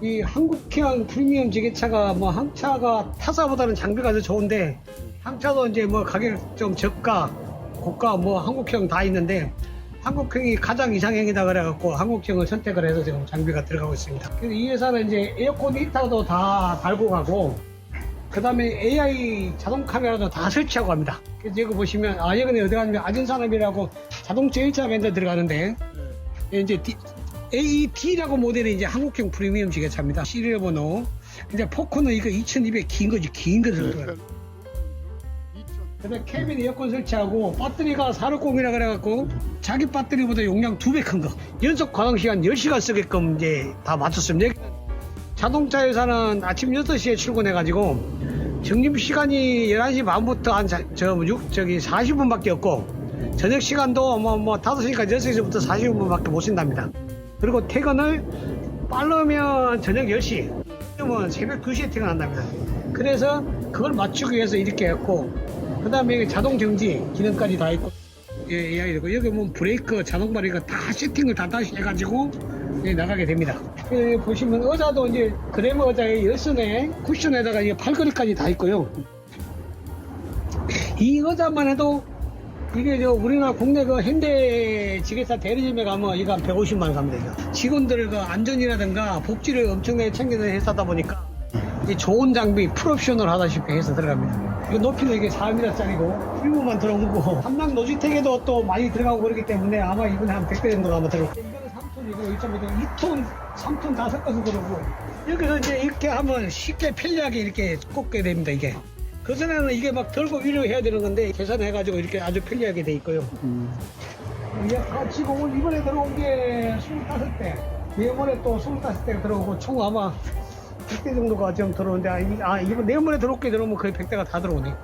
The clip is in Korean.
이 한국형 프리미엄 지게차가 뭐 항차가 타사보다는 장비가 더 좋은데 항차도 이제 뭐 가격 좀 저가 고가 뭐 한국형 다 있는데 한국형이 가장 이상형이다 그래갖고 한국형을 선택을 해서 지금 장비가 들어가고 있습니다. 그래서 이 회사는 이제 에어컨 히터도 다 달고 가고 그 다음에 AI 자동 카메라도 다 설치하고 갑니다. 그래서 여기 보시면 아 여기는 어디 가냐면 아진산업이라고 자동차 1차 밴드 들어가는데 이제 D- AET라고 모델이 이제 한국형 프리미엄 지게차입니다. 시리얼 번호. 이제 포코는 이거 2200 긴 거지, 긴 것을 들어가요. 그다음에 캐빈 에어컨 설치하고 배터리가 460이라 그래갖고 자기 배터리보다 용량 두 배 큰 거. 연속 가동 시간 10시간 쓰게끔 이제 다 맞췄습니다. 자동차 회사는 아침 6시에 출근해가지고 정림 시간이 11시 반부터 한 자, 저, 육, 저기 40분밖에 없고 저녁 시간도 뭐, 뭐 5시까지 6시부터 40분밖에 못 쉰답니다. 그리고 퇴근을 빠르면 저녁 10시, 그러면 새벽 2시에 퇴근한답니다. 그래서 그걸 맞추기 위해서 이렇게 했고, 그 다음에 자동 정지 기능까지 다 있고, 예, AI 되고, 여기 보면 브레이크, 자동 바리가 다 세팅을 다 다시 해가지고, 예, 나가게 됩니다. 예, 보시면 의자도 이제 그래머 의자에 열선에 쿠션에다가 이게 팔걸이까지 다 있고요. 이 의자만 해도 이게 저 우리나라 국내 그 현대 지게차 대리점에 가면 이거 한 150만 원 갑니다. 이거. 직원들 그 안전이라든가 복지를 엄청나게 챙기는 회사다 보니까 이 좋은 장비 풀옵션을 하다시피 해서 들어갑니다. 이거 높이는 이게 4m짜리고 휠무만 들어오고 함량 노지택에도 또 많이 들어가고 그러기 때문에 아마 이번에 한 100대 정도가 아마 이거는 3톤 이고 이쪽은 2톤, 3톤 다 섞어서 들어오고 여기서 이제 이렇게 하면 쉽게 편리하게 이렇게 꽂게 됩니다 이게. 그전에는 이게 막 들고 위로 해야 되는 건데 계산해가지고 이렇게 아주 편리하게 돼 있고요. 이게 아, 지금 오늘 이번에 들어온 게 25대, 내번에 또 25대가 들어오고 총 아마 100대 정도가 좀 들어오는데 아, 이- 아 이번 내번에 들어올 게 들어오면 거의 100대가 다 들어오네.